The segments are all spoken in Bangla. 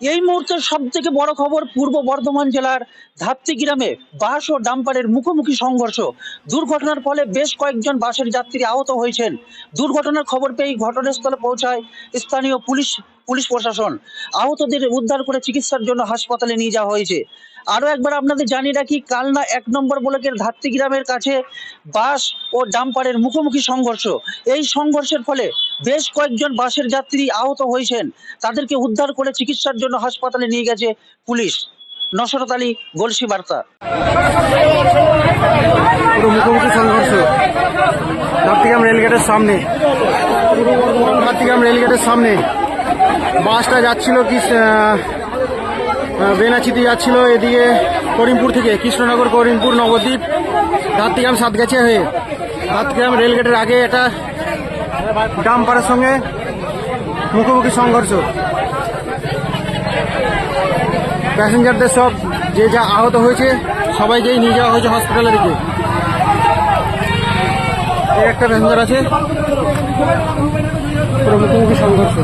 এই মুহূর্তে সব থেকে বড় খবর পূর্ব বর্ধমান জেলার ধাপ্তি গ্রামে বাস ও ডাম্পারের মুখোমুখি সংঘর্ষ। দুর্ঘটনার ফলে বেশ কয়েকজন বাসের যাত্রী আহত হয়েছেন। দুর্ঘটনার খবর পেয়ে ঘটনাস্থলে পৌঁছায় স্থানীয় পুলিশ পুলিশ প্রশাসন। আহতদের উদ্ধার করে চিকিৎসার জন্য হাসপাতালে নিয়ে যাওয়া হয়েছে। আরও একবার আপনাদের জানিয়ে রাখি, কালনা এক নম্বর ব্লকের ধাত্রী গ্রামের কাছে বাস ও ডাম্পারের মুখোমুখি সংঘর্ষ। এই সংঘর্ষের ফলে বেশ কয়েকজন বাসের যাত্রী আহত হয়েছেন। তাদেরকে উদ্ধার করে চিকিৎসার জন্য হাসপাতালে নিয়ে গেছে পুলিশ। নসরত আলী, গলসি বার্তা। মুখোমুখি সংঘর্ষ। রেলগেটের সামনে। রেলগেটের সামনে। বাসটা যাচ্ছিল কি বেনাচিতে যাচ্ছিল এদিকে করিমপুর থেকে, কৃষ্ণনগর, করিমপুর, নবদ্বীপ ঘাটতিগ্রাম সাতগাছিয়া হয়ে। ঘাটতিগ্রাম রেলগেটের আগে এটা ডাম্পারের সঙ্গে মুখোমুখি সংঘর্ষ। প্যাসেঞ্জারদের সব যে যা আহত হয়েছে, সবাইকেই নিয়ে যাওয়া হয়েছে হসপিটালের দিকে। একটা প্যাসেঞ্জার আছে মুখোমুখি সংঘর্ষ।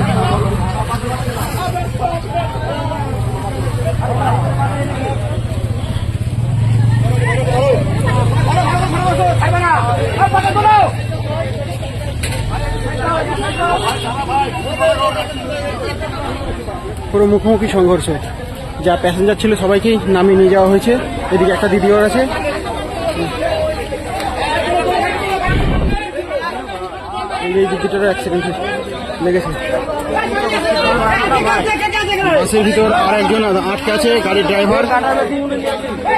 পুরো মুখোমুখি সংঘর্ষ। যা প্যাসেঞ্জার ছিল সবাইকেই নামিয়ে নিয়ে যাওয়া হয়েছে। এদিকে একটা দিদিও আছে। এই দিদিটারও অ্যাক্সিডেন্ট লেগেছে। বাসের ভিতর আর একজন আটকে আছে, গাড়ির ড্রাইভার।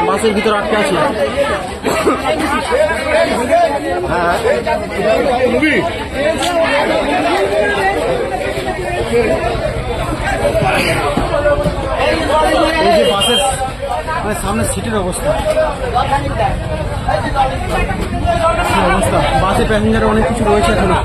বাসের ভিতর আটকে আছে। বাসের মানে সামনে সিটের অবস্থা। অবস্থা? বাসে প্যাসেঞ্জার অনেক কিছু রয়েছে এখনও।